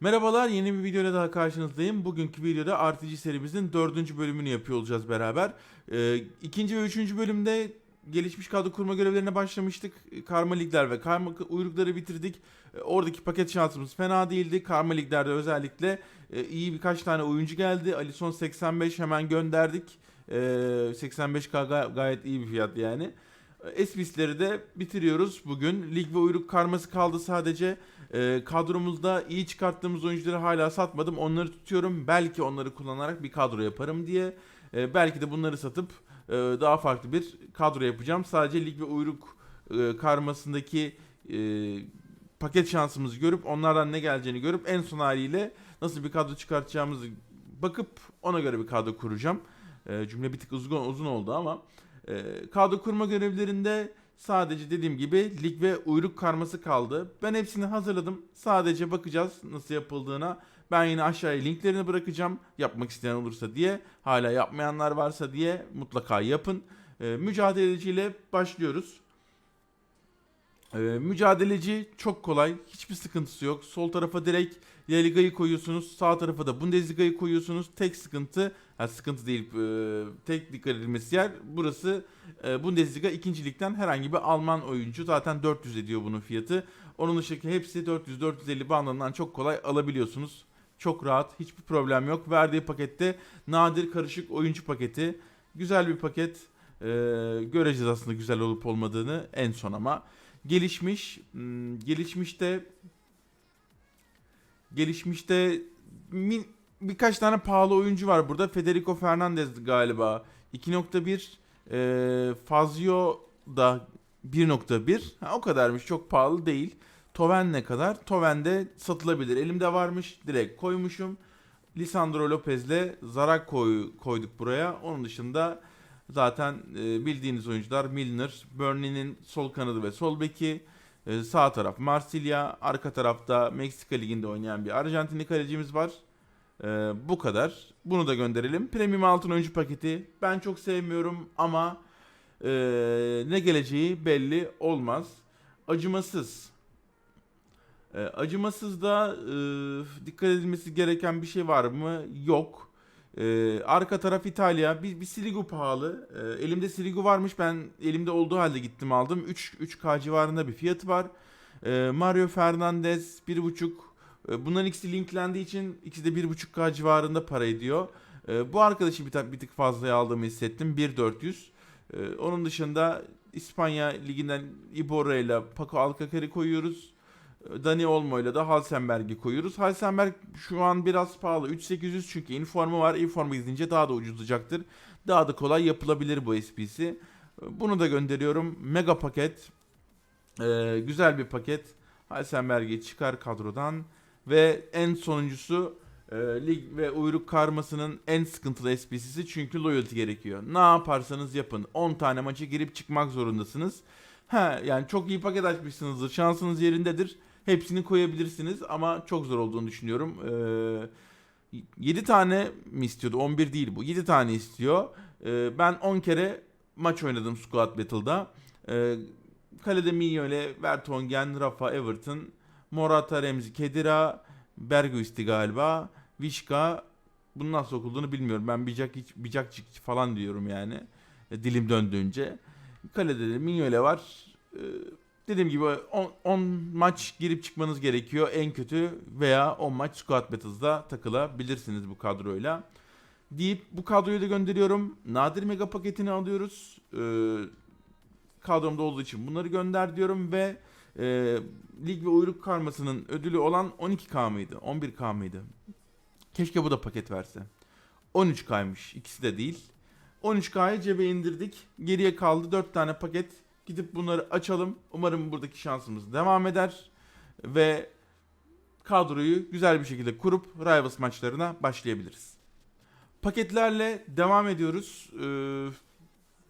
Merhabalar yeni bir videoyla daha karşınızdayım. Bugünkü videoda RPG serimizin dördüncü bölümünü yapıyor olacağız beraber. Ee, ikinci ve üçüncü bölümde gelişmiş kadro kurma görevlerine başlamıştık. Karma ligler ve karma uyrukları bitirdik. Ee, oradaki paket şansımız fena değildi. Karma liglerde özellikle e, iyi birkaç tane oyuncu geldi. Alison 85 hemen gönderdik. Ee, 85k gay- gayet iyi bir fiyat yani. Espisleri de bitiriyoruz bugün. Lig ve uyruk karması kaldı sadece. Ee, kadromuzda iyi çıkarttığımız oyuncuları hala satmadım. Onları tutuyorum. Belki onları kullanarak bir kadro yaparım diye. Ee, belki de bunları satıp e, daha farklı bir kadro yapacağım. Sadece lig ve uyruk e, karmasındaki e, paket şansımızı görüp onlardan ne geleceğini görüp en son haliyle nasıl bir kadro çıkartacağımızı bakıp ona göre bir kadro kuracağım. E, cümle bir tık uzun, uzun oldu ama e, kadro kurma görevlerinde sadece dediğim gibi lig ve uyruk karması kaldı. Ben hepsini hazırladım. Sadece bakacağız nasıl yapıldığına. Ben yine aşağıya linklerini bırakacağım. Yapmak isteyen olursa diye. Hala yapmayanlar varsa diye mutlaka yapın. E, mücadeleciyle başlıyoruz. E, mücadeleci çok kolay. Hiçbir sıkıntısı yok. Sol tarafa direkt La koyuyorsunuz. Sağ tarafa da Bundesliga'yı koyuyorsunuz. Tek sıkıntı, ha sıkıntı değil, e, tek dikkat edilmesi yer burası. E, Bundesliga ikincilikten herhangi bir Alman oyuncu. Zaten 400 ediyor bunun fiyatı. Onun dışındaki hepsi 400-450 bandından çok kolay alabiliyorsunuz. Çok rahat, hiçbir problem yok. Verdiği pakette nadir karışık oyuncu paketi. Güzel bir paket. E, göreceğiz aslında güzel olup olmadığını en son ama. Gelişmiş, hmm, gelişmişte gelişmişte min- birkaç tane pahalı oyuncu var burada. Federico Fernandez galiba 2.1 e, Fazio da 1.1 ha, o kadarmış çok pahalı değil. Toven ne kadar? Toven de satılabilir. Elimde varmış direkt koymuşum. Lisandro Lopez'le Zarak koy, koyduk buraya. Onun dışında zaten e, bildiğiniz oyuncular Milner, Burnley'nin sol kanadı ve sol beki. Ee, sağ taraf Marsilya, arka tarafta Meksika Ligi'nde oynayan bir Arjantinli kalecimiz var. Ee, bu kadar. Bunu da gönderelim. Premium altın oyuncu paketi. Ben çok sevmiyorum ama ee, ne geleceği belli olmaz. Acımasız. Ee, acımasız da ee, dikkat edilmesi gereken bir şey var mı? Yok. Ee, arka taraf İtalya. Bir, bir Sirigu pahalı. Ee, elimde Sirigu varmış. Ben elimde olduğu halde gittim aldım. 3 3K civarında bir fiyatı var. Ee, Mario Fernandez 1.5. Ee, bunların ikisi linklendiği için ikisi de 1.5K civarında para ediyor. Ee, bu arkadaşı bir, bir tık fazlaya aldığımı hissettim. 1.400. Ee, onun dışında İspanya liginden Iborra ile Paco Alcacer'i koyuyoruz. Dani Olmo ile de Halsenberg'i koyuyoruz. Halsenberg şu an biraz pahalı. 3800 çünkü informu var. Informu gidince daha da ucuzlayacaktır. Daha da kolay yapılabilir bu SPC. Bunu da gönderiyorum. Mega paket. Ee, güzel bir paket. Halsenberg'i çıkar kadrodan. Ve en sonuncusu e, lig ve uyruk karmasının en sıkıntılı SPC'si çünkü loyalty gerekiyor. Ne yaparsanız yapın. 10 tane maça girip çıkmak zorundasınız. Ha yani çok iyi paket açmışsınızdır. Şansınız yerindedir. Hepsini koyabilirsiniz ama çok zor olduğunu düşünüyorum. Ee, 7 tane mi istiyordu? 11 değil bu. 7 tane istiyor. Ee, ben 10 kere maç oynadım Squad Battle'da. Ee, kalede Minyo ile Vertonghen, Rafa, Everton, Morata, Remzi, Kedira, Berguisti galiba, Vişka. Bunun nasıl okulduğunu bilmiyorum. Ben Bicak, Bicakçık falan diyorum yani. E, dilim döndüğünce. Kalede de Minyo ile var. Ee, dediğim gibi 10 maç girip çıkmanız gerekiyor. En kötü veya 10 maç Squad Battles'da takılabilirsiniz bu kadroyla. Deyip bu kadroyu da gönderiyorum. Nadir Mega paketini alıyoruz. Ee, kadromda olduğu için bunları gönder diyorum ve e, lig ve uyruk karmasının ödülü olan 12K mıydı? 11K mıydı? Keşke bu da paket verse. 13K'ymış. İkisi de değil. 13K'yı cebe indirdik. Geriye kaldı 4 tane paket. Gidip bunları açalım. Umarım buradaki şansımız devam eder. Ve kadroyu güzel bir şekilde kurup Rivals maçlarına başlayabiliriz. Paketlerle devam ediyoruz. Ee,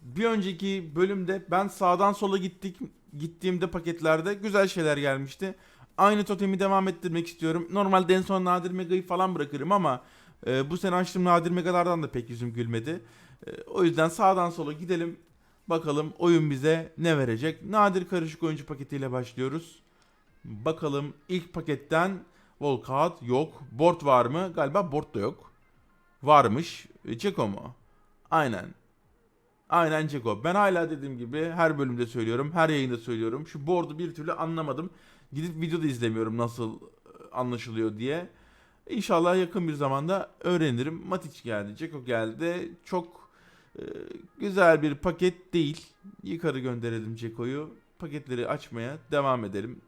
bir önceki bölümde ben sağdan sola gittik gittiğimde paketlerde güzel şeyler gelmişti. Aynı totemi devam ettirmek istiyorum. Normalde en son Nadir Mega'yı falan bırakırım ama e, bu sene açtığım Nadir Mega'lardan da pek yüzüm gülmedi. E, o yüzden sağdan sola gidelim. Bakalım oyun bize ne verecek? Nadir karışık oyuncu paketiyle başlıyoruz. Bakalım ilk paketten Volkout yok. Board var mı? Galiba board da yok. Varmış. E, Ceko mu? Aynen. Aynen Ceko. Ben hala dediğim gibi her bölümde söylüyorum. Her yayında söylüyorum. Şu board'u bir türlü anlamadım. Gidip videoda izlemiyorum nasıl e, anlaşılıyor diye. İnşallah yakın bir zamanda öğrenirim. Matic geldi, Ceko geldi. Çok e, güzel bir paket değil. Yukarı gönderelim Ceko'yu. Paketleri açmaya devam edelim.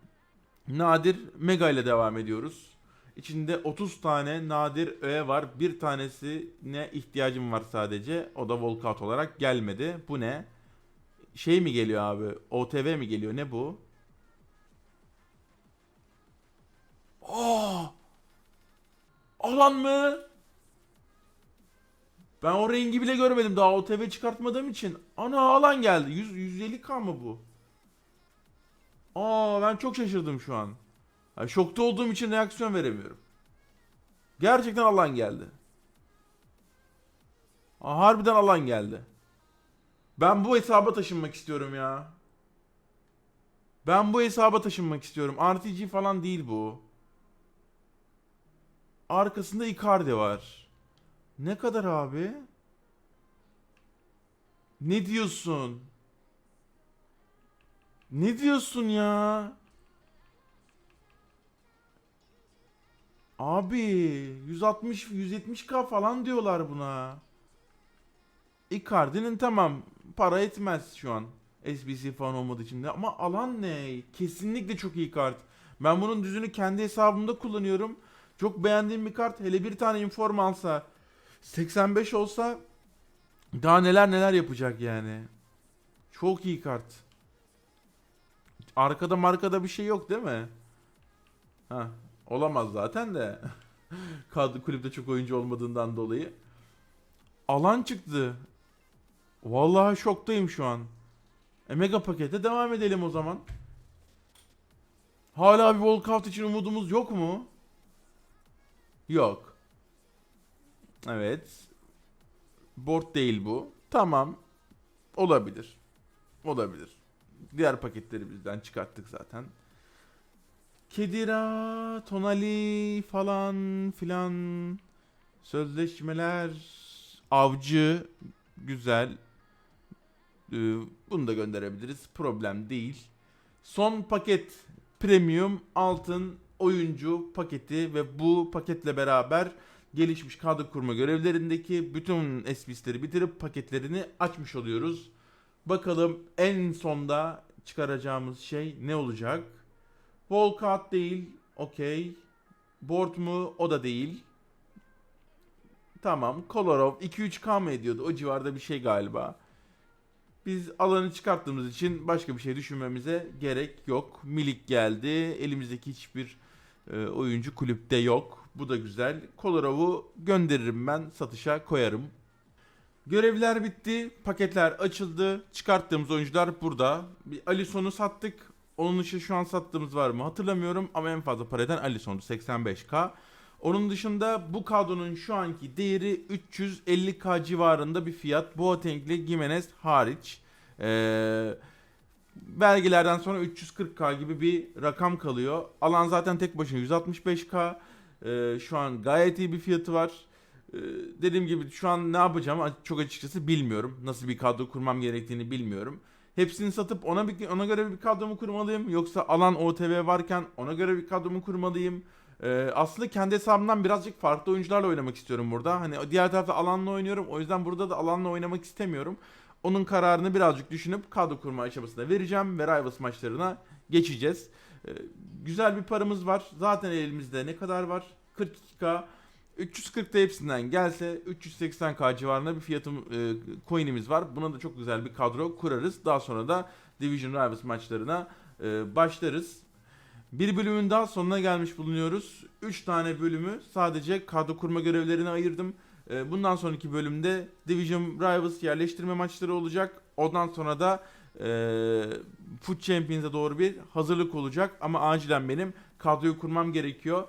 Nadir Mega ile devam ediyoruz. İçinde 30 tane nadir öğe var. Bir tanesine ihtiyacım var sadece. O da Volkout olarak gelmedi. Bu ne? Şey mi geliyor abi? OTV mi geliyor? Ne bu? Aa! Alan mı? Ben o rengi bile görmedim daha OTV çıkartmadığım için. Ana alan geldi. 100 150k mı bu? Aa ben çok şaşırdım şu an. Yani şokta olduğum için reaksiyon veremiyorum. Gerçekten alan geldi. Aa, harbiden alan geldi. Ben bu hesaba taşınmak istiyorum ya. Ben bu hesaba taşınmak istiyorum. RTG falan değil bu. Arkasında Icardi var. Ne kadar abi? Ne diyorsun? Ne diyorsun ya? Abi 160 170k falan diyorlar buna. Icardi'nin tamam para etmez şu an. SBC falan olmadığı için de ama alan ne? Kesinlikle çok iyi kart. Ben bunun düzünü kendi hesabımda kullanıyorum. Çok beğendiğim bir kart. Hele bir tane inform alsa 85 olsa daha neler neler yapacak yani. Çok iyi kart. Arkada markada bir şey yok değil mi? Ha, olamaz zaten de. Kadro kulüpte çok oyuncu olmadığından dolayı. Alan çıktı. Vallahi şoktayım şu an. E mega pakete devam edelim o zaman. Hala bir walkout için umudumuz yok mu? Yok. Evet. Board değil bu. Tamam. Olabilir. Olabilir. Diğer paketleri bizden çıkarttık zaten. Kedira, Tonali falan filan sözleşmeler avcı güzel. Ee, bunu da gönderebiliriz. Problem değil. Son paket premium altın oyuncu paketi ve bu paketle beraber gelişmiş kadro kurma görevlerindeki bütün SPS'leri bitirip paketlerini açmış oluyoruz. Bakalım en sonda çıkaracağımız şey ne olacak? Volkat değil. Okey. Board mu? O da değil. Tamam. Kolarov 2-3K mı ediyordu? O civarda bir şey galiba. Biz alanı çıkarttığımız için başka bir şey düşünmemize gerek yok. Milik geldi. Elimizdeki hiçbir e, oyuncu kulüpte yok. Bu da güzel. Kolarov'u gönderirim ben. Satışa koyarım. Görevler bitti. Paketler açıldı. Çıkarttığımız oyuncular burada. Bir Alisson'u sattık. Onun dışı şu an sattığımız var mı hatırlamıyorum ama en fazla para eden Alisson'du 85k. Onun dışında bu kadronun şu anki değeri 350k civarında bir fiyat. Boateng'li Gimenez hariç. Ee, vergilerden sonra 340k gibi bir rakam kalıyor. Alan zaten tek başına 165k. Ee, şu an gayet iyi bir fiyatı var. Ee, dediğim gibi şu an ne yapacağım çok açıkçası bilmiyorum. Nasıl bir kadro kurmam gerektiğini bilmiyorum. Hepsini satıp ona bir, ona göre bir kadromu kurmalıyım yoksa alan OTV varken ona göre bir kadromu kurmalıyım. Ee, aslında kendi hesabımdan birazcık farklı oyuncularla oynamak istiyorum burada. Hani diğer tarafta alanla oynuyorum. O yüzden burada da alanla oynamak istemiyorum. Onun kararını birazcık düşünüp kadro kurma aşamasına vereceğim ve Rivals maçlarına geçeceğiz. Ee, güzel bir paramız var. Zaten elimizde ne kadar var? 42k. 340'da hepsinden gelse 380k civarında bir fiyatım e, coin'imiz var. Buna da çok güzel bir kadro kurarız. Daha sonra da Division Rivals maçlarına e, başlarız. Bir bölümün daha sonuna gelmiş bulunuyoruz. 3 tane bölümü sadece kadro kurma görevlerine ayırdım. E, bundan sonraki bölümde Division Rivals yerleştirme maçları olacak. Ondan sonra da e, Foot Champions'a doğru bir hazırlık olacak. Ama acilen benim kadroyu kurmam gerekiyor.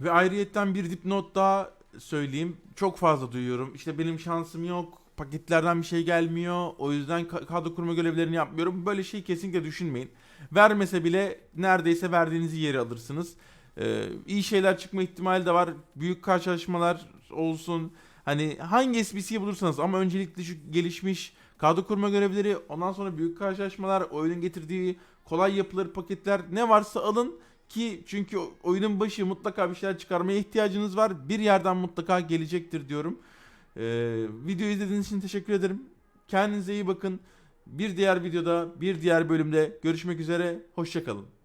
Ve ayrıyetten bir dipnot daha söyleyeyim. Çok fazla duyuyorum. İşte benim şansım yok. Paketlerden bir şey gelmiyor. O yüzden ka- kadro kurma görevlerini yapmıyorum. Böyle şey kesinlikle düşünmeyin. Vermese bile neredeyse verdiğinizi yeri alırsınız. Ee, iyi şeyler çıkma ihtimali de var. Büyük karşılaşmalar olsun. Hani hangi SBC'yi bulursanız ama öncelikle şu gelişmiş kadro kurma görevleri, ondan sonra büyük karşılaşmalar, oyunun getirdiği kolay yapıları, paketler ne varsa alın ki çünkü oyunun başı mutlaka bir şeyler çıkarmaya ihtiyacınız var. Bir yerden mutlaka gelecektir diyorum. Ee, videoyu izlediğiniz için teşekkür ederim. Kendinize iyi bakın. Bir diğer videoda, bir diğer bölümde görüşmek üzere. Hoşçakalın.